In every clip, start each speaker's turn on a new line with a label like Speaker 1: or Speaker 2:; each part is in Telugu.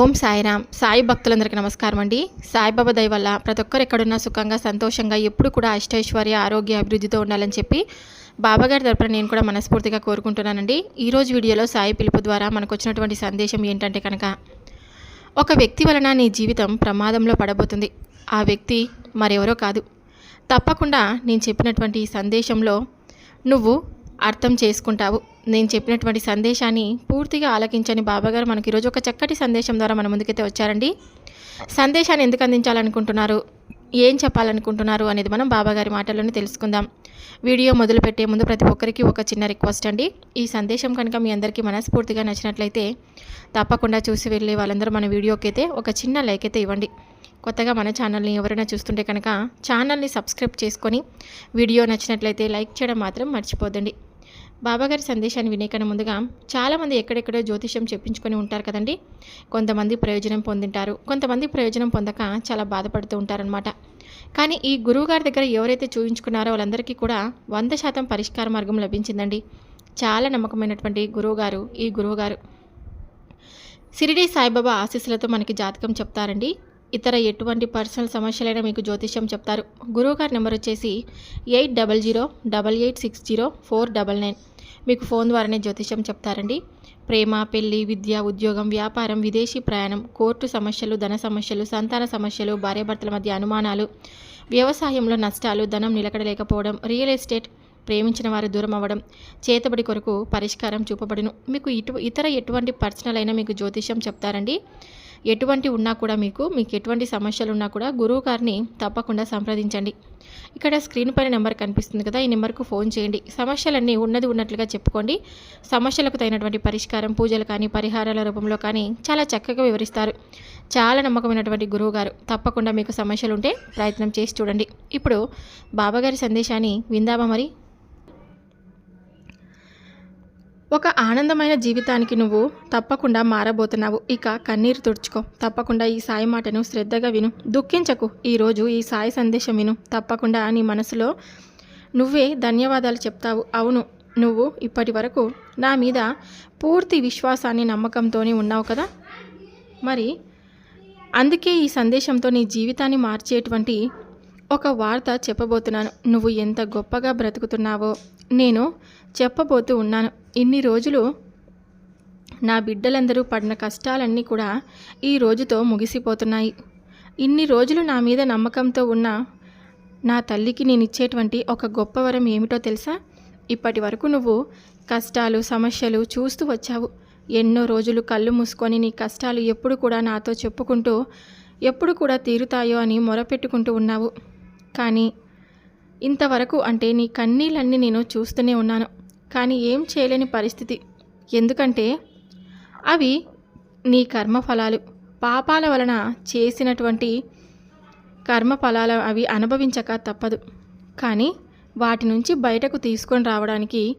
Speaker 1: ఓం సాయిరామ్. సాయి భక్తులందరికీ నమస్కారం అండి. సాయిబాబా దయ వల్ల ప్రతి ఒక్కరు ఎక్కడున్నా సుఖంగా సంతోషంగా ఎప్పుడు కూడా అష్టైశ్వర్య ఆరోగ్య అభివృద్ధితో ఉండాలని చెప్పి బాబాగారి తరపున నేను కూడా మనస్ఫూర్తిగా కోరుకుంటున్నానండి. ఈరోజు వీడియోలో సాయి పిలుపు ద్వారా మనకు వచ్చినటువంటి సందేశం ఏంటంటే కనుక ఒక వ్యక్తి వలన నీ జీవితం ప్రమాదంలో పడబోతుంది. ఆ వ్యక్తి మరెవరో కాదు. తప్పకుండా నేను చెప్పినటువంటి ఈ సందేశంలో నువ్వు అర్థం చేసుకుంటావు. నేను చెప్పినటువంటి సందేశాన్ని పూర్తిగా ఆలకించని బాబాగారు మనకి ఈరోజు ఒక చక్కటి సందేశం ద్వారా మన ముందుకైతే వచ్చారండి. సందేశాన్ని ఎందుకు అందించాలనుకుంటున్నారు? ఏం చెప్పాలనుకుంటున్నారు అనేది మనం బాబాగారి మాటల్లోనే తెలుసుకుందాం. వీడియో మొదలుపెట్టే ముందు ప్రతి ఒక్కరికి ఒక చిన్న రిక్వెస్ట్ అండి. ఈ సందేశం కనుక మీ అందరికీ మనస్ఫూర్తిగా నచ్చినట్లయితే తప్పకుండా చూసి వెళ్ళే వాళ్ళందరూ మన వీడియోకి అయితే ఒక చిన్న లైక్ అయితే ఇవ్వండి. కొత్తగా మన ఛానల్ని ఎవరైనా చూస్తుంటే కనుక ఛానల్ని సబ్స్క్రైబ్ చేసుకొని వీడియో నచ్చినట్లయితే లైక్ చేయడం మాత్రం మర్చిపోద్దండి. బాబాగారి సందేశాన్ని వినే కన్నా ముందుగా చాలామంది ఎక్కడెక్కడో జ్యోతిష్యం చెప్పించుకొని ఉంటారు కదండి. కొంతమంది ప్రయోజనం పొందింటారు. కొంతమంది ప్రయోజనం పొందక చాలా బాధపడుతూ ఉంటారనమాట కానీ ఈ గురువుగారి దగ్గర ఎవరైతే చూపించుకున్నారో వాళ్ళందరికీ కూడా వంద శాతం పరిష్కార మార్గం లభించిందండి. చాలా నమ్మకమైనటువంటి గురువుగారు ఈ గురువుగారు. సిరిడి సాయిబాబా ఆశీస్సులతో మనకి జాతకం చెప్తారండి. ఇతర ఎటువంటి పర్సనల్ సమస్యలైనా మీకు జ్యోతిష్యం చెప్తారు. గురువుగారి నెంబర్ వచ్చేసి eight double zero double eight six zero four double nine. మీకు ఫోన్ ద్వారానే జ్యోతిష్యం చెప్తారండి. ప్రేమ పెళ్ళి విద్య ఉద్యోగం వ్యాపారం విదేశీ ప్రయాణం కోర్టు సమస్యలు ధన సమస్యలు సంతాన సమస్యలు భార్యాభర్తల మధ్య అనుమానాలు వ్యవసాయంలో నష్టాలు ధనం నిలకడలేకపోవడం రియల్ ఎస్టేట్ ప్రేమించిన వారు దూరం అవ్వడం చేతబడి కొరకు పరిష్కారం చూపబడును. మీకు ఇటు ఇతర ఎటువంటి పర్సనల్ అయినా మీకు జ్యోతిష్యం చెప్తారండి. ఎటువంటి ఉన్నా కూడా మీకు మీకు ఎటువంటి సమస్యలు ఉన్నా కూడా గురువు గారిని తప్పకుండా సంప్రదించండి. ఇక్కడ స్క్రీన్ పైన నెంబర్ కనిపిస్తుంది కదా ఈ నెంబర్కు ఫోన్ చేయండి. సమస్యలన్నీ ఉన్నది ఉన్నట్లుగా చెప్పుకోండి. సమస్యలకు తగినటువంటి పరిష్కారం పూజలు కానీ పరిహారాల రూపంలో కానీ చాలా చక్కగా వివరిస్తారు. చాలా నమ్మకమైనటువంటి గురువు గారు తప్పకుండా మీకు సమస్యలు ఉంటే ప్రయత్నం చేసి చూడండి. ఇప్పుడు బాబాగారి సందేశాన్ని విందామా మరి? ఒక ఆనందమైన జీవితానికి నువ్వు తప్పకుండా మారబోతున్నావు. ఇక కన్నీరు తుడుచుకో. తప్పకుండా ఈ సాయి మాటను శ్రద్ధగా విను. దుఃఖించకు. ఈరోజు ఈ సాయి సందేశం విను. తప్పకుండా నీ మనసులో నువ్వే ధన్యవాదాలు చెప్తావు. అవును నువ్వు ఇప్పటి వరకు నా మీద పూర్తి విశ్వాసాన్ని నమ్మకంతోనే ఉన్నావు కదా? మరి అందుకే ఈ సందేశంతో నీ జీవితాన్ని మార్చేటువంటి ఒక వార్త చెప్పబోతున్నాను. నువ్వు ఎంత గొప్పగా బ్రతుకుతున్నావో నేను చెప్పబోతూ ఉన్నాను. ఇన్ని రోజులు నా బిడ్డలందరూ పడిన కష్టాలన్నీ కూడా ఈ రోజుతో ముగిసిపోతున్నాయి. ఇన్ని రోజులు నా మీద నమ్మకంతో ఉన్న నా తల్లికి నేను ఇచ్చేటువంటి ఒక గొప్ప వరం ఏమిటో తెలుసా? ఇప్పటి వరకు నువ్వు కష్టాలు సమస్యలు చూస్తూ వచ్చావు. ఎన్నో రోజులు కళ్ళు మూసుకొని నీ కష్టాలు ఎప్పుడు కూడా నాతో చెప్పుకుంటూ ఎప్పుడు కూడా తీరుతాయో అని మొరపెట్టుకుంటూ ఉన్నావు. కానీ ఇంతవరకు అంటే నీ కన్నీళ్ళన్నీ నేను చూస్తూనే ఉన్నాను. కానీ ఏం చేయలేని పరిస్థితి. ఎందుకంటే అవి నీ కర్మఫలాలు. పాపాల వలన చేసినటువంటి కర్మఫలాలు అవి అనుభవించక తప్పదు. కానీ వాటి నుంచి బయటకు తీసుకొని రావడానికి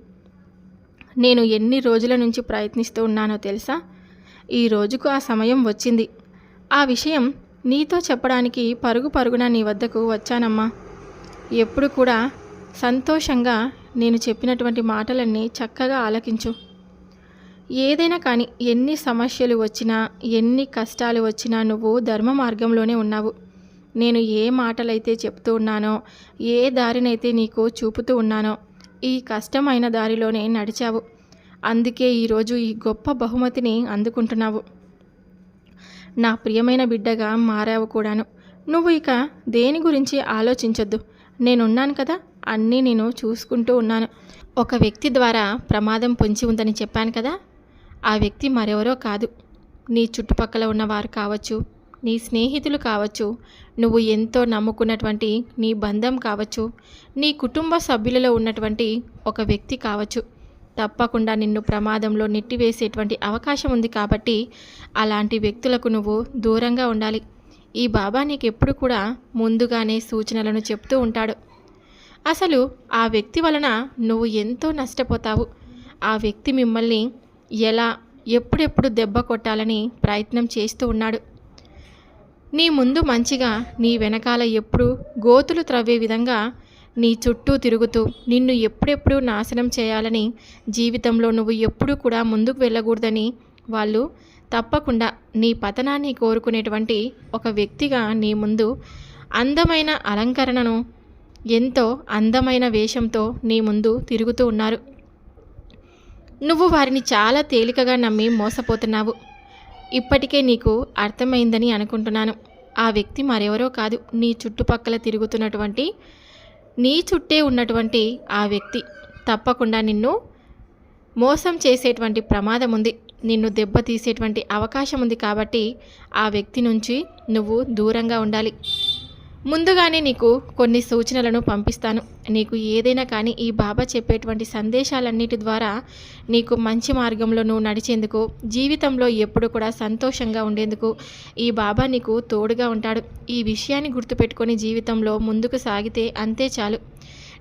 Speaker 1: నేను ఎన్ని రోజుల నుంచి ప్రయత్నిస్తూ ఉన్నానో తెలుసా? ఈ రోజుకు ఆ సమయం వచ్చింది. ఆ విషయం నీతో చెప్పడానికి పరుగు పరుగున నీ వద్దకు వచ్చానమ్మా. ఎప్పుడు కూడా సంతోషంగా నేను చెప్పినటువంటి మాటలన్నీ చక్కగా ఆలకించు. ఏదైనా కానీ ఎన్ని సమస్యలు వచ్చినా ఎన్ని కష్టాలు వచ్చినా నువ్వు ధర్మ మార్గంలోనే ఉన్నావు. నేను ఏ మాటలైతే చెప్తూ ఉన్నానో ఏ దారినైతే నీకు చూపుతూ ఉన్నానో ఈ కష్టమైన దారిలోనే నడిచావు. అందుకే ఈరోజు ఈ గొప్ప బహుమతిని అందుకుంటున్నావు. నా ప్రియమైన బిడ్డగా మారావు కూడాను. నువ్వు ఇక దేని గురించి ఆలోచించొద్దు. నేనున్నాను కదా అన్నీ నేను చూసుకుంటూ ఉన్నాను. ఒక వ్యక్తి ద్వారా ప్రమాదం పొంచి ఉందని చెప్పాను కదా ఆ వ్యక్తి మరెవరో కాదు. నీ చుట్టుపక్కల ఉన్నవారు కావచ్చు నీ స్నేహితులు కావచ్చు నువ్వు ఎంతో నమ్ముకున్నటువంటి నీ బంధం కావచ్చు నీ కుటుంబ సభ్యులలో ఉన్నటువంటి ఒక వ్యక్తి కావచ్చు. తప్పకుండా నిన్ను ప్రమాదంలో నెట్టివేసేటువంటి అవకాశం ఉంది కాబట్టి అలాంటి వ్యక్తులకు నువ్వు దూరంగా ఉండాలి. ఈ బాబా నీకు ఎప్పుడు కూడా ముందుగానే సూచనలను చెప్తూ ఉంటాడు. అసలు ఆ వ్యక్తి వలన నువ్వు ఎంతో నష్టపోతావు. ఆ వ్యక్తి మిమ్మల్ని ఎలా ఎప్పుడెప్పుడు దెబ్బ కొట్టాలని ప్రయత్నం చేస్తూ ఉన్నాడు. నీ ముందు మంచిగా నీ వెనకాల ఎప్పుడు గోతులు త్రవ్వే విధంగా నీ చుట్టూ తిరుగుతూ నిన్ను ఎప్పుడెప్పుడు నాశనం చేయాలని జీవితంలో నువ్వు ఎప్పుడూ కూడా ముందుకు వెళ్ళకూడదని వాళ్ళు తప్పకుండా నీ పతనాన్ని కోరుకునేటువంటి ఒక వ్యక్తిగా నీ ముందు అందమైన అలంకరణను ఎంతో అందమైన వేషంతో నీ ముందు తిరుగుతూ ఉన్నారు. నువ్వు వారిని చాలా తేలికగా నమ్మి మోసపోతున్నావు. ఇప్పటికే నీకు అర్థమైందని అనుకుంటున్నాను. ఆ వ్యక్తి మరెవరో కాదు. నీ చుట్టుపక్కల తిరుగుతున్నటువంటి నీ చుట్టే ఉన్నటువంటి ఆ వ్యక్తి. తప్పకుండా నిన్ను మోసం చేసేటువంటి ప్రమాదం ఉంది. నిన్ను దెబ్బతీసేటువంటి అవకాశం ఉంది కాబట్టి ఆ వ్యక్తి నుంచి నువ్వు దూరంగా ఉండాలి. ముందుగానే నీకు కొన్ని సూచనలను పంపిస్తాను. నీకు ఏదైనా కానీ ఈ బాబా చెప్పేటువంటి సందేశాలన్నిటి ద్వారా నీకు మంచి మార్గంలో నువ్వు నడిచేందుకు జీవితంలో ఎప్పుడు కూడా సంతోషంగా ఉండేందుకు ఈ బాబా నీకు తోడుగా ఉంటాడు. ఈ విషయాన్ని గుర్తుపెట్టుకొని జీవితంలో ముందుకు సాగితే అంతే చాలు.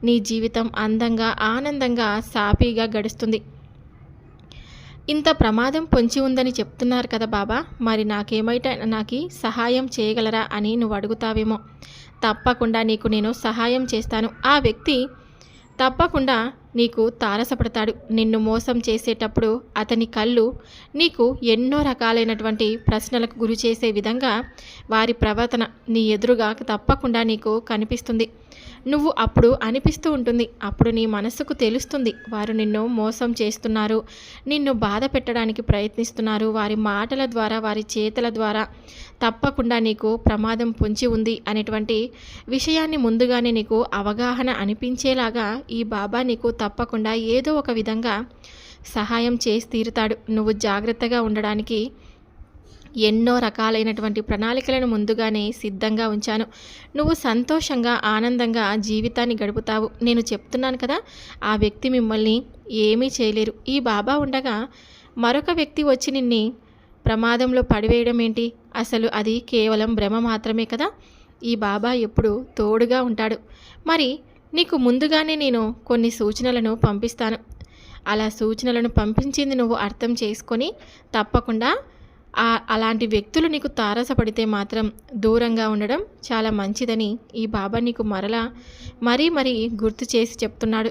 Speaker 1: నీ జీవితం అందంగా ఆనందంగా సాఫీగా గడుస్తుంది. ఇంత ప్రమాదం పొంచి ఉందని చెప్తున్నారు కదా బాబా. మరి నాకేమైతే నాకు సహాయం చేయగలరా అని నువ్వు అడుగుతావేమో. తప్పకుండా నీకు నేను సహాయం చేస్తాను. ఆ వ్యక్తి తప్పకుండా నీకు తారసపడతాడు. నిన్ను మోసం చేసేటప్పుడు అతని కళ్ళు నీకు ఎన్నో రకాలైనటువంటి ప్రశ్నలకు గురి చేసే విధంగా వారి ప్రవర్తన నీ ఎదురుగా తప్పకుండా నీకు కనిపిస్తుంది. నువ్వు అప్పుడు అనిపిస్తూ ఉంటుంది. అప్పుడు నీ మనసుకు తెలుస్తుంది వారు నిన్ను మోసం చేస్తున్నారు. నిన్ను బాధ పెట్టడానికి ప్రయత్నిస్తున్నారు. వారి మాటల ద్వారా వారి చేతల ద్వారా తప్పకుండా నీకు ప్రమాదం పొంచి ఉంది అనేటువంటి విషయాన్ని ముందుగానే నీకు అవగాహన అనిపించేలాగా ఈ బాబా నీకు తప్పకుండా ఏదో ఒక విధంగా సహాయం చేసి తీరుతాడు. నువ్వు జాగ్రత్తగా ఉండడానికి ఎన్నో రకాలైనటువంటి ప్రణాళికలను ముందుగానే సిద్ధంగా ఉంచాను. నువ్వు సంతోషంగా ఆనందంగా జీవితాన్ని గడుపుతావు. నేను చెప్తున్నాను కదా ఆ వ్యక్తి మిమ్మల్ని ఏమీ చేయలేరు. ఈ బాబా ఉండగా మరొక వ్యక్తి వచ్చి నిన్ని ప్రమాదంలో పడివేయడం ఏంటి? అసలు అది కేవలం భ్రమ మాత్రమే కదా? ఈ బాబా ఎప్పుడు తోడుగా ఉంటాడు. మరి నీకు ముందుగానే నేను కొన్ని సూచనలను పంపిస్తాను. అలా సూచనలను పంపించింది నువ్వు అర్థం చేసుకొని తప్పకుండా అలాంటి వ్యక్తులు నీకు తారసపడితే మాత్రం దూరంగా ఉండడం చాలా మంచిదని ఈ బాబా నీకు మరలా మరీ మరీ గుర్తు చేసి చెప్తున్నాడు.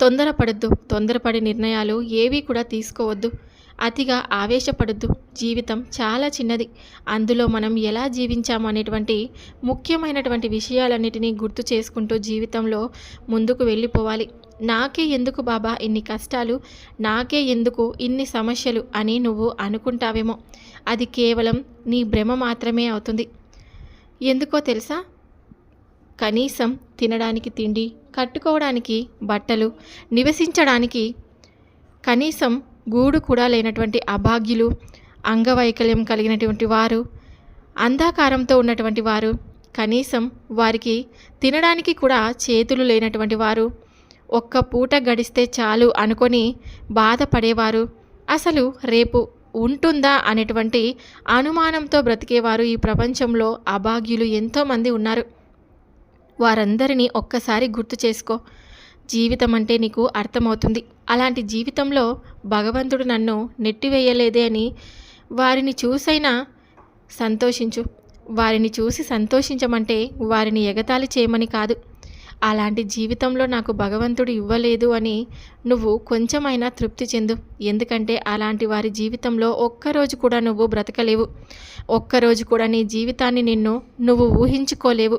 Speaker 1: తొందరపడద్దు తొందరపడే నిర్ణయాలు ఏవీ కూడా తీసుకోవద్దు. అతిగా ఆవేశపడద్దు. జీవితం చాలా చిన్నది. అందులో మనం ఎలా జీవించాము అనేటువంటి ముఖ్యమైనటువంటి విషయాలన్నిటినీ గుర్తు చేసుకుంటూ జీవితంలో ముందుకు వెళ్ళిపోవాలి. నాకే ఎందుకు బాబా ఇన్ని కష్టాలు? నాకే ఎందుకు ఇన్ని సమస్యలు అని నువ్వు అనుకుంటావేమో. అది కేవలం నీ భ్రమ మాత్రమే అవుతుంది. ఎందుకో తెలుసా? కనీసం తినడానికి తిండి కట్టుకోవడానికి బట్టలు నివసించడానికి కనీసం గూడు కూడా లేనటువంటి అభాగ్యులు అంగవైకల్యం కలిగినటువంటి వారు అంధాకారంతో ఉన్నటువంటి వారు కనీసం వారికి తినడానికి కూడా చేతులు లేనటువంటి వారు ఒక్క పూట గడిస్తే చాలు అనుకొని బాధపడేవారు. అసలు రేపు ఉంటుందా అనేటువంటి అనుమానంతో బ్రతికేవారు ఈ ప్రపంచంలో అభాగ్యులు ఎంతోమంది ఉన్నారు. వారందరినీ ఒక్కసారి గుర్తు చేసుకో. జీవితం అంటే నీకు అర్థమవుతుంది. అలాంటి జీవితంలో భగవంతుడు నన్ను నెట్టివేయలేదే అని వారిని చూసైనా సంతోషించు. వారిని చూసి సంతోషించమంటే వారిని ఎగతాళి చేయమని కాదు. అలాంటి జీవితంలో నాకు భగవంతుడు ఇవ్వలేదు అని నువ్వు కొంచెమైనా తృప్తి చెందు. ఎందుకంటే అలాంటి వారి జీవితంలో ఒక్కరోజు కూడా నువ్వు బ్రతకలేవు. ఒక్కరోజు కూడా నీ జీవితాన్ని నిన్ను నువ్వు ఊహించుకోలేవు.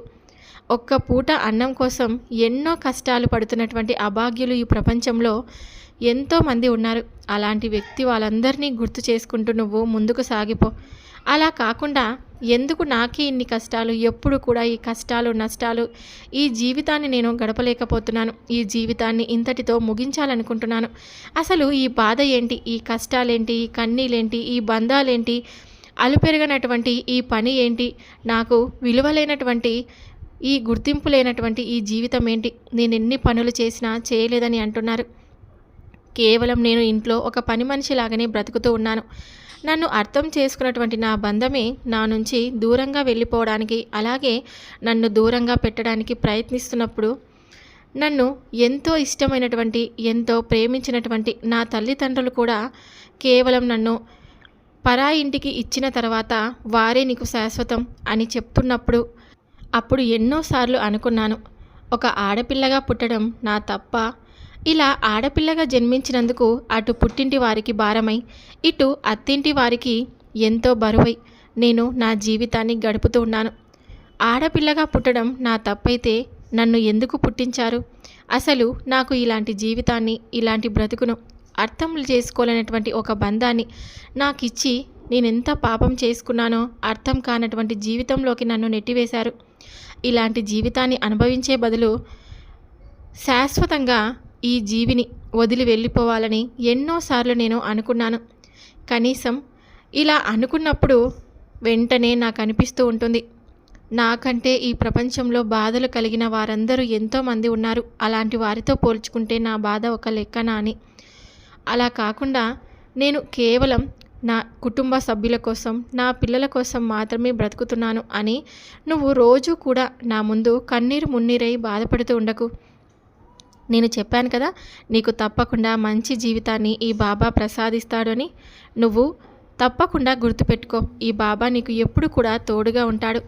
Speaker 1: ఒక్క పూట అన్నం కోసం ఎన్నో కష్టాలు పడుతున్నటువంటి అభాగ్యులు ఈ ప్రపంచంలో ఎంతోమంది ఉన్నారు. అలాంటి వ్యక్తి వాళ్ళందరినీ గుర్తు చేసుకుంటూ నువ్వు ముందుకు సాగిపో. అలా కాకుండా ఎందుకు నాకే ఇన్ని కష్టాలు? ఎప్పుడు కూడా ఈ కష్టాలు నష్టాలు ఈ జీవితాన్ని నేను గడపలేకపోతున్నాను. ఈ జీవితాన్ని ఇంతటితో ముగించాలనుకుంటున్నాను. అసలు ఈ బాధ ఏంటి? ఈ కష్టాలేంటి? ఈ కన్నీలేంటి? ఈ బంధాలేంటి? అలుపెరగనటువంటి ఈ పని ఏంటి? నాకు విలువలేనటువంటి ఈ గుర్తింపు లేనటువంటి ఈ జీవితం ఏంటి? నేను ఎన్ని పనులు చేసినా చేయలేదని అంటున్నారు. కేవలం నేను ఇంట్లో ఒక పని మనిషిలాగానే బ్రతుకుతూ ఉన్నాను. నన్ను అర్థం చేసుకున్నటువంటి నా బంధమే నా నుంచి దూరంగా వెళ్ళిపోవడానికి అలాగే నన్ను దూరంగా పెట్టడానికి ప్రయత్నిస్తున్నప్పుడు నన్ను ఎంతో ఇష్టమైనటువంటి ఎంతో ప్రేమించినటువంటి నా తల్లిదండ్రులు కూడా కేవలం నన్ను పరా ఇంటికి ఇచ్చిన తర్వాత వారే నీకు శాశ్వతం అని చెప్తున్నప్పుడు అప్పుడు ఎన్నోసార్లు అనుకున్నాను. ఒక ఆడపిల్లగా పుట్టడం నా తప్ప. ఇలా ఆడపిల్లగా జన్మించినందుకు అటు పుట్టింటి వారికి భారమై ఇటు అత్తింటి వారికి ఎంతో బరువై నేను నా జీవితాన్ని గడుపుతూ ఉన్నాను. ఆడపిల్లగా పుట్టడం నా తప్పైతే నన్ను ఎందుకు పుట్టించారు? అసలు నాకు ఇలాంటి జీవితాన్ని ఇలాంటి బ్రతుకును అర్థం చేసుకోలేనటువంటి ఒక బంధాన్ని నాకు ఇచ్చి నేనెంత పాపం చేసుకున్నానో అర్థం కానటువంటి జీవితంలోకి నన్ను నెట్టివేశారు. ఇలాంటి జీవితాన్ని అనుభవించే బదులు శాశ్వతంగా ఈ జీవిని వదిలి వెళ్ళిపోవాలని ఎన్నోసార్లు నేను అనుకున్నాను. కనీసం ఇలా అనుకున్నప్పుడు వెంటనే నాకు అనిపిస్తూ ఉంటుంది. నాకంటే ఈ ప్రపంచంలో బాధలు కలిగిన వారందరూ ఎంతోమంది ఉన్నారు. అలాంటి వారితో పోల్చుకుంటే నా బాధ ఒక లెక్కనా అని. అలా కాకుండా నేను కేవలం నా కుటుంబ సభ్యుల కోసం నా పిల్లల కోసం మాత్రమే బ్రతుకుతున్నాను అని నువ్వు రోజు కూడా నా ముందు కన్నీరు మున్నీరై బాధపడుతూ ఉండకు. నేను చెప్పాను కదా నీకు తప్పకుండా మంచి జీవితాన్ని ఈ బాబా ప్రసాదిస్తాడని నువ్వు తప్పకుండా గుర్తుపెట్టుకో ఈ బాబా నీకు ఎప్పుడు కూడా తోడుగా ఉంటాడు.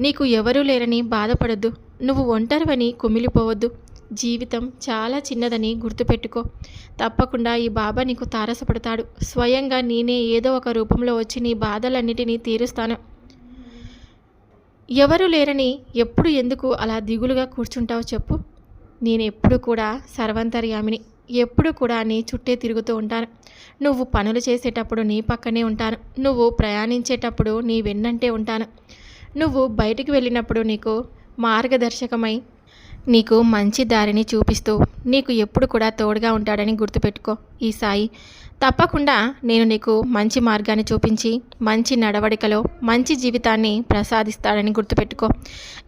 Speaker 1: నీకు ఎవరూ లేరని బాధపడద్దు. నువ్వు ఒంటరివని కుమిలిపోవద్దు. జీవితం చాలా చిన్నదని గుర్తుపెట్టుకో. తప్పకుండా ఈ బాబా నీకు తారసపడతాడు. స్వయంగా నేనే ఏదో ఒక రూపంలో వచ్చి నీ బాధలన్నిటినీ తీరుస్తాను. ఎవరు లేరని ఎప్పుడు ఎందుకు అలా దిగులుగా కూర్చుంటావో చెప్పు. నేను ఎప్పుడు కూడా సర్వంతర్యామిని. ఎప్పుడు కూడా నీ చుట్టే తిరుగుతూ ఉంటాను. నువ్వు పనులు చేసేటప్పుడు నీ పక్కనే ఉంటాను. నువ్వు ప్రయాణించేటప్పుడు నీ వెన్నంటే ఉంటాను. నువ్వు బయటికి వెళ్ళినప్పుడు నీకు మార్గదర్శకమై నీకు మంచి దారిని చూపిస్తూ నీకు ఎప్పుడు కూడా తోడుగా ఉంటాడని గుర్తుపెట్టుకో. ఈ సాయి తప్పకుండా నేను నీకు మంచి మార్గాన్ని చూపించి మంచి నడవడికలో మంచి జీవితాన్ని ప్రసాదిస్తాడని గుర్తుపెట్టుకో.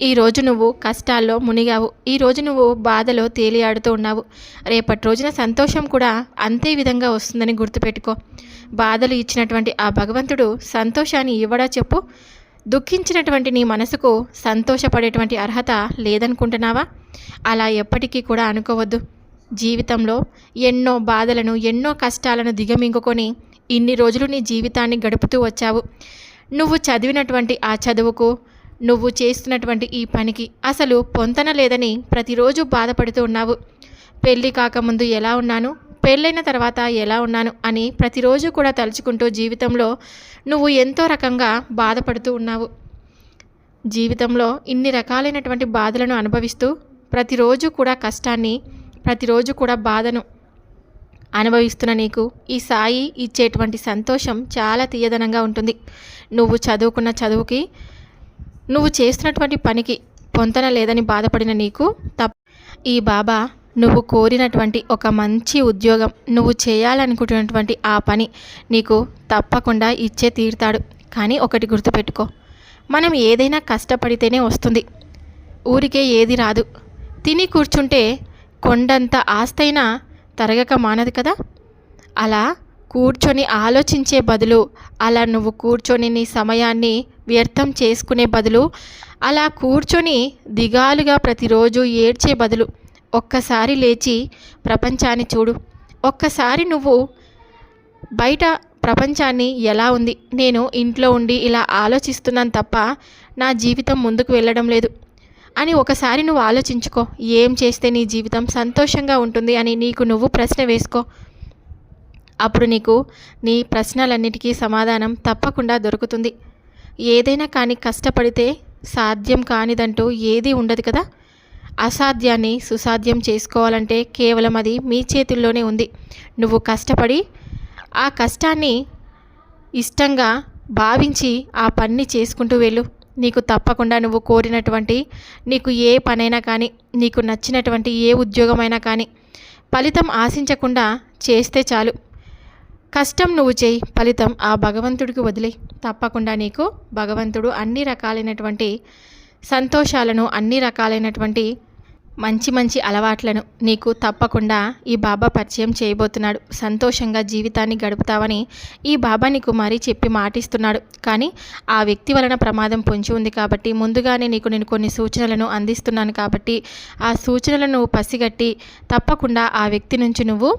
Speaker 1: ఈరోజు నువ్వు కష్టాల్లో మునిగావు. ఈరోజు నువ్వు బాధలో తేలియాడుతూ ఉన్నావు. రేపటి రోజున సంతోషం కూడా అంతే విధంగా వస్తుందని గుర్తుపెట్టుకో. బాధలు ఇచ్చినటువంటి ఆ భగవంతుడు సంతోషాన్ని ఇవ్వడా చెప్పు. దుఃఖించినటువంటి నీ మనసుకు సంతోషపడేటువంటి అర్హత లేదనుకుంటున్నావా? అలా ఎప్పటికీ కూడా అనుకోవద్దు. జీవితంలో ఎన్నో బాధలను ఎన్నో కష్టాలను దిగమింగుకొని ఇన్ని రోజులు నీ జీవితాన్ని గడుపుతూ వచ్చావు. నువ్వు చదివినటువంటి ఆ చదువుకు నువ్వు చేస్తున్నటువంటి ఈ పనికి అసలు పొంతన లేదని ప్రతిరోజు బాధపడుతూ ఉన్నావు. పెళ్ళి కాకముందు ఎలా ఉన్నాను పెళ్ళైన తర్వాత ఎలా ఉన్నాను అని ప్రతిరోజు కూడా తలుచుకుంటూ జీవితంలో నువ్వు ఎంతో రకంగా బాధపడుతూ ఉన్నావు. జీవితంలో ఇన్ని రకాలైనటువంటి బాధలను అనుభవిస్తూ ప్రతిరోజు కూడా కష్టాన్ని ప్రతిరోజు కూడా బాధను అనుభవిస్తున్న నీకు ఈ సాయి ఇచ్చేటువంటి సంతోషం చాలా తీయదనంగా ఉంటుంది. నువ్వు చదువుకున్న చదువుకి నువ్వు చేస్తున్నటువంటి పనికి పొంతన లేదని బాధపడిన నీకు తప్ప ఈ బాబా నువ్వు కోరినటువంటి ఒక మంచి ఉద్యోగం నువ్వు చేయాలనుకుంటున్నటువంటి ఆ పని నీకు తప్పకుండా ఇచ్చే తీరుతాడు. కానీ ఒకటి గుర్తుపెట్టుకో మనం ఏదైనా కష్టపడితేనే వస్తుంది. ఊరికే ఏది రాదు. తిని కూర్చుంటే కొండంత ఆస్తైనా తరగక మానదు కదా? అలా కూర్చొని ఆలోచించే బదులు అలా నువ్వు కూర్చొని నీ సమయాన్ని వ్యర్థం చేసుకునే బదులు అలా కూర్చొని దిగాలుగా ప్రతిరోజు ఏడ్చే బదులు ఒక్కసారి లేచి ప్రపంచాన్ని చూడు. ఒక్కసారి నువ్వు బయట ప్రపంచాన్ని ఎలా ఉంది? నేను ఇంట్లో ఉండి ఇలా ఆలోచిస్తున్నాను తప్ప నా జీవితం ముందుకు వెళ్ళడం లేదు. అని ఒకసారి నువ్వు ఆలోచించుకో. ఏం చేస్తే నీ జీవితం సంతోషంగా ఉంటుంది అని నీకు నువ్వు ప్రశ్న వేసుకో. అప్పుడు నీకు నీ ప్రశ్నలన్నిటికీ సమాధానం తప్పకుండా దొరుకుతుంది. ఏదైనా కానీ కష్టపడితే సాధ్యం కానిదంటూ ఏదీ ఉండదు కదా? అసాధ్యాన్ని సుసాధ్యం చేసుకోవాలంటే కేవలం అది మీ చేతుల్లోనే ఉంది. నువ్వు కష్టపడి ఆ కష్టాన్ని ఇష్టంగా భావించి ఆ పని చేసుకుంటూ వెళ్ళు. నీకు తప్పకుండా నువ్వు కోరినటువంటి నీకు ఏ పనైనా కానీ నీకు నచ్చినటువంటి ఏ ఉద్యోగమైనా కానీ ఫలితం ఆశించకుండా చేస్తే చాలు. కష్టం నువ్వు చేయి ఫలితం ఆ భగవంతుడికి వదిలే తప్పకుండా నీకు భగవంతుడు అన్ని రకాలైనటువంటి సంతోషాలను అన్ని రకాలైనటువంటి మంచి మంచి అలవాట్లను నీకు తప్పకుండా ఈ బాబా పరిచయం చేయబోతున్నాడు. సంతోషంగా జీవితాన్ని గడుపుతావని ఈ బాబా నీకు మరీ చెప్పి మాటిస్తున్నాడు. కానీ ఆ వ్యక్తి వలన ప్రమాదం పొంచి ఉంది కాబట్టి ముందుగానే నీకు నేను కొన్ని సూచనలను అందిస్తున్నాను కాబట్టి ఆ సూచనలను పసిగట్టి తప్పకుండా ఆ వ్యక్తి నుంచి నువ్వు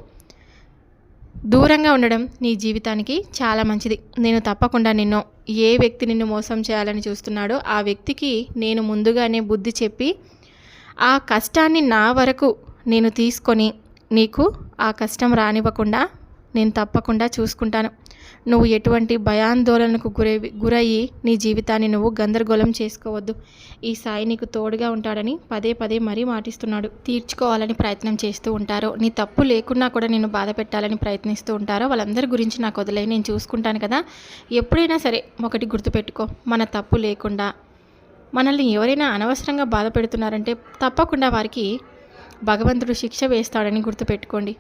Speaker 1: దూరంగా ఉండడం నీ జీవితానికి చాలా మంచిది. నేను తప్పకుండా నిన్ను ఏ వ్యక్తి నిన్ను మోసం చేయాలని చూస్తున్నాడో ఆ వ్యక్తికి నేను ముందుగానే బుద్ధి చెప్పి ఆ కష్టాన్ని నా వరకు నేను తీసుకొని నీకు ఆ కష్టం రానివ్వకుండా నేను తప్పకుండా చూసుకుంటాను. నువ్వు ఎటువంటి భయాందోళనకు గురై గురయ్యి నీ జీవితాన్ని నువ్వు గందరగోళం చేసుకోవద్దు. ఈ సాయి నీకు తోడుగా ఉంటాడని పదే పదే మరీ మాటిస్తున్నాడు. తీర్చుకోవాలని ప్రయత్నం చేస్తూ ఉంటారో నీ తప్పు లేకున్నా కూడా నేను బాధ పెట్టాలని ప్రయత్నిస్తూ ఉంటారో వాళ్ళందరి గురించి నాకు వదిలే నేను చూసుకుంటాను కదా. ఎప్పుడైనా సరే ఒకటి గుర్తుపెట్టుకో మన తప్పు లేకుండా మనల్ని ఎవరైనా అనవసరంగా బాధ పెడుతున్నారంటే తప్పకుండా వారికి భగవంతుడు శిక్ష వేస్తాడని గుర్తుపెట్టుకోండి.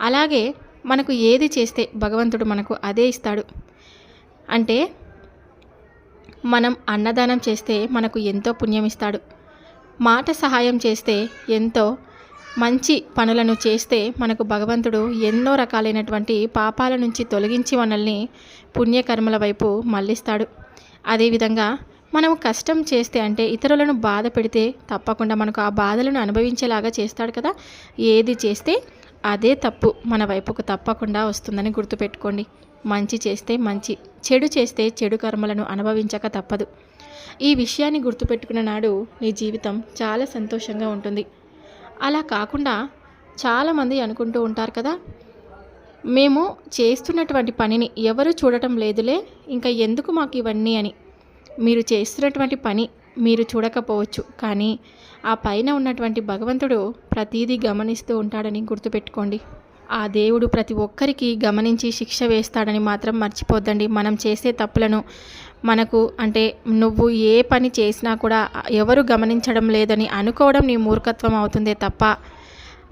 Speaker 1: అలాగే మనకు ఏది చేస్తే భగవంతుడు మనకు అదే ఇస్తాడు. అంటే మనం అన్నదానం చేస్తే మనకు ఎంతో పుణ్యం ఇస్తాడు. మాట సహాయం చేస్తే ఎంతో మంచి పనులను చేస్తే మనకు భగవంతుడు ఎన్నో రకాలైనటువంటి పాపాల నుంచి తొలగించి మనల్ని పుణ్యకర్మల వైపు మళ్ళిస్తాడు. అదేవిధంగా మనం కష్టం చేస్తే అంటే ఇతరులను బాధ పెడితే తప్పకుండా మనకు ఆ బాధలను అనుభవించేలాగా చేస్తాడు కదా. ఏది చేస్తే అదే తప్పు మన వైపుకు తప్పకుండా వస్తుందని గుర్తుపెట్టుకోండి. మంచి చేస్తే మంచి చెడు చేస్తే చెడు కర్మలను అనుభవించక తప్పదు. ఈ విషయాన్ని గుర్తుపెట్టుకున్న నాడు నీ జీవితం చాలా సంతోషంగా ఉంటుంది. అలా కాకుండా చాలామంది అనుకుంటూ ఉంటారు కదా మేము చేస్తున్నటువంటి పనిని ఎవరు చూడటం లేదులే ఇంకా ఎందుకు మాకు ఇవన్నీ అని. మీరు చేస్తున్నటువంటి పని మీరు చూడకపోవచ్చు కానీ ఆ పైన ఉన్నటువంటి భగవంతుడు ప్రతీదీ గమనిస్తూ ఉంటాడని గుర్తుపెట్టుకోండి. ఆ దేవుడు ప్రతి ఒక్కరికి గమనించి శిక్ష వేస్తాడని మాత్రం మర్చిపోద్దండి. మనం చేసే తప్పులను మనకు అంటే నువ్వు ఏ పని చేసినా కూడా ఎవరు గమనించడం లేదని అనుకోవడం నీ మూర్ఖత్వం అవుతుందే తప్ప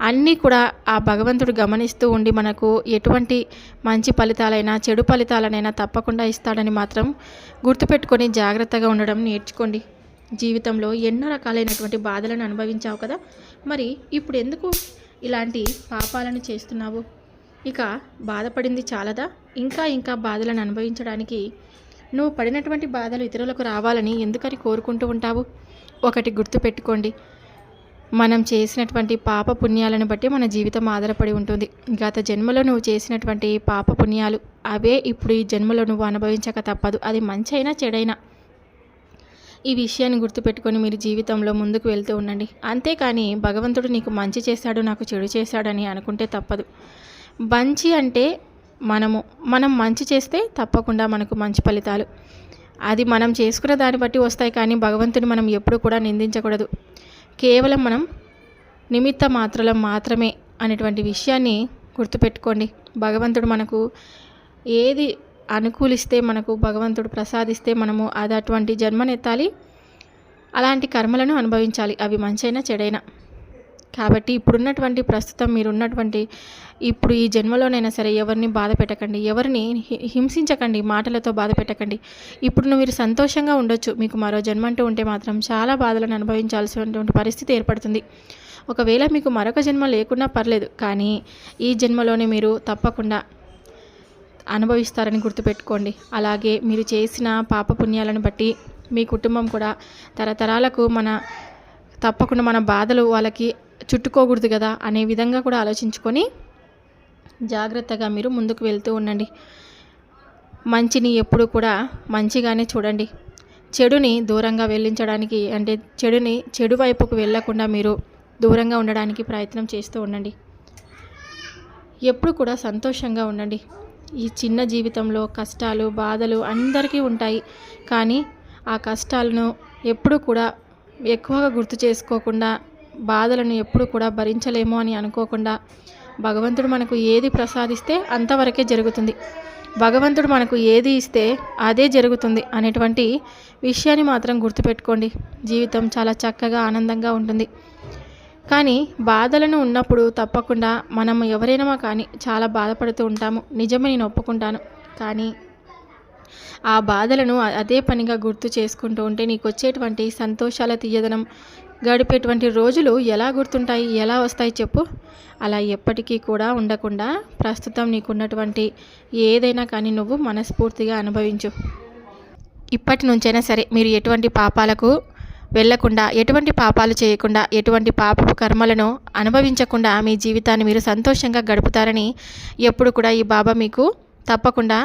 Speaker 1: అన్నీ కూడా ఆ భగవంతుడు గమనిస్తూ ఉండి మనకు ఎటువంటి మంచి ఫలితాలైనా చెడు ఫలితాలనైనా తప్పకుండా ఇస్తాడని మాత్రం గుర్తుపెట్టుకొని జాగ్రత్తగా ఉండడం నేర్చుకోండి. జీవితంలో ఎన్నో రకాలైనటువంటి బాధలను అనుభవించావు కదా? మరి ఇప్పుడు ఎందుకు ఇలాంటి పాపాలను చేస్తున్నావు? ఇక బాధపడింది చాలదా? ఇంకా ఇంకా బాధలను అనుభవించడానికి నువ్వు పడినటువంటి బాధలు ఇతరులకు రావాలని ఎందుకని కోరుకుంటూ ఉంటావు? ఒకటి గుర్తుపెట్టుకోండి. మనం చేసినటువంటి పాప పుణ్యాలను బట్టి మన జీవితం ఆధారపడి ఉంటుంది. గత జన్మలో నువ్వు చేసినటువంటి పాప పుణ్యాలు అవే ఇప్పుడు ఈ జన్మలో నువ్వు అనుభవించక తప్పదు. అది మంచి అయినా చెడైనా. ఈ విషయాన్ని గుర్తుపెట్టుకొని మీరు జీవితంలో ముందుకు వెళ్తూ ఉండండి. అంతేకాని భగవంతుడు నీకు మంచి చేశాడు నాకు చెడు చేశాడని అనుకుంటే తప్పదు. మంచి అంటే మనము. మనం మంచి చేస్తే తప్పకుండా మనకు మంచి ఫలితాలు. అది మనం చేసుకున్న దాన్ని బట్టి వస్తాయి కానీ భగవంతుని మనం ఎప్పుడు కూడా నిందించకూడదు. కేవలం మనం నిమిత్త మాత్రలం మాత్రమే అనేటువంటి విషయాన్ని గుర్తుపెట్టుకోండి. భగవంతుడు మనకు ఏది అనుకూలిస్తే మనకు భగవంతుడు ప్రసాదిస్తే మనము అది అటువంటి జన్మనెత్తాలి. అలాంటి కర్మలను అనుభవించాలి. అవి మంచైనా చెడైనా. కాబట్టి ఇప్పుడున్నటువంటి ప్రస్తుతం మీరున్నటువంటి ఇప్పుడు ఈ జన్మలోనైనా సరే ఎవరిని బాధ పెట్టకండి ఎవరిని హి- హింసించకండి మాటలతో బాధ పెట్టకండి. ఇప్పుడు మీరు సంతోషంగా ఉండొచ్చు. మీకు మరో జన్మ అంటూ ఉంటే మాత్రం చాలా బాధలను అనుభవించాల్సినటువంటి పరిస్థితి ఏర్పడుతుంది. ఒకవేళ మీకు మరొక జన్మ లేకున్నా పర్లేదు కానీ ఈ జన్మలోనే మీరు తప్పకుండా అనుభవిస్తారని గుర్తుపెట్టుకోండి. అలాగే మీరు చేసిన పాప పుణ్యాలను బట్టి మీ కుటుంబం కూడా తరతరాలకు మన తప్పకుండా మన బాధలు వాళ్ళకి చుట్టుకోకూడదు కదా అనే విధంగా కూడా ఆలోచించుకొని జాగ్రత్తగా మీరు ముందుకు వెళ్తూ ఉండండి. మంచిని ఎప్పుడు కూడా మంచిగానే చూడండి. చెడుని దూరంగా వెళ్ళించడానికి అంటే చెడుని చెడు వైపుకు వెళ్ళకుండా మీరు దూరంగా ఉండడానికి ప్రయత్నం చేస్తూ ఉండండి. ఎప్పుడు కూడా సంతోషంగా ఉండండి. ఈ చిన్న జీవితంలో కష్టాలు బాధలు అందరికీ ఉంటాయి. కానీ ఆ కష్టాలను ఎప్పుడు కూడా ఎక్కువగా గుర్తు చేసుకోకుండా బాధలను ఎప్పుడు కూడా భరించలేమో అని అనుకోకుండా భగవంతుడు మనకు ఏది ప్రసాదిస్తే అంతవరకే జరుగుతుంది. భగవంతుడు మనకు ఏది ఇస్తే అదే జరుగుతుంది అనేటువంటి విషయాన్ని మాత్రం గుర్తుపెట్టుకోండి. జీవితం చాలా చక్కగా ఆనందంగా ఉంటుంది. కానీ బాధలను ఉన్నప్పుడు తప్పకుండా మనం ఎవరైనా కానీ చాలా బాధపడుతూ ఉంటాము. నిజమే నేను ఒప్పుకుంటాను. కానీ ఆ బాధలను అదే పనిగా గుర్తు చేసుకుంటూ ఉంటే నీకు వచ్చేటువంటి సంతోషాల తీయదనం గడిపేటువంటి రోజులు ఎలా గుర్తుంటాయి ఎలా వస్తాయి చెప్పు. అలా ఎప్పటికీ కూడా ఉండకుండా ప్రస్తుతం నీకున్నటువంటి ఏదైనా కానీ నువ్వు మనస్ఫూర్తిగా అనుభవించు. ఇప్పటి నుంచైనా సరే మీరు ఎటువంటి పాపాలకు వెళ్ళకుండా ఎటువంటి పాపాలు చేయకుండా ఎటువంటి పాపపు కర్మలను అనుభవించకుండా మీ జీవితాన్ని మీరు సంతోషంగా గడుపుతారని ఎప్పుడు కూడా ఈ బాబా మీకు తప్పకుండా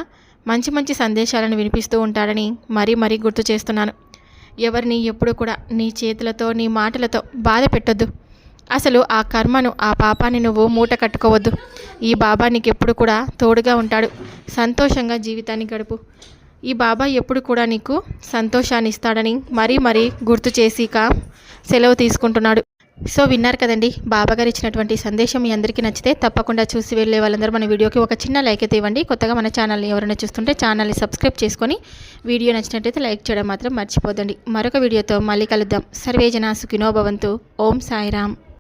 Speaker 1: మంచి మంచి సందేశాలను వినిపిస్తూ ఉంటాడని మరీ మరీ గుర్తు చేస్తున్నాను. ఎవరిని ఎప్పుడు కూడా నీ చేతులతో నీ మాటలతో బాధ పెట్టొద్దు. అసలు ఆ కర్మను ఆ పాపాన్ని నువ్వు మూట కట్టుకోవద్దు. ఈ బాబా నీకు ఎప్పుడు కూడా తోడుగా ఉంటాడు. సంతోషంగా జీవితాన్ని గడుపు. ఈ బాబా ఎప్పుడు కూడా నీకు సంతోషాన్ని ఇస్తాడని మరీ మరీ గుర్తు చేసి ఇక సెలవు తీసుకుంటున్నాడు. సో విన్నారు కదండి బాబాగారు ఇచ్చినటువంటి సందేశం మీ అందరికీ నచ్చితే తప్పకుండా చూసి వెళ్ళే వాళ్ళందరూ మన వీడియోకి ఒక చిన్న లైక్ అయితే ఇవ్వండి. కొత్తగా మన ఛానల్ని ఎవరైనా చూస్తుంటే ఛానల్ని సబ్స్క్రైబ్ చేసుకొని వీడియో నచ్చినట్టయితే లైక్ చేయడం మాత్రం మర్చిపోదండి మరొక వీడియోతో మళ్ళీ కలుద్దాం. సర్వేజన సుఖినో భవంతు. ఓం సాయిరామ్.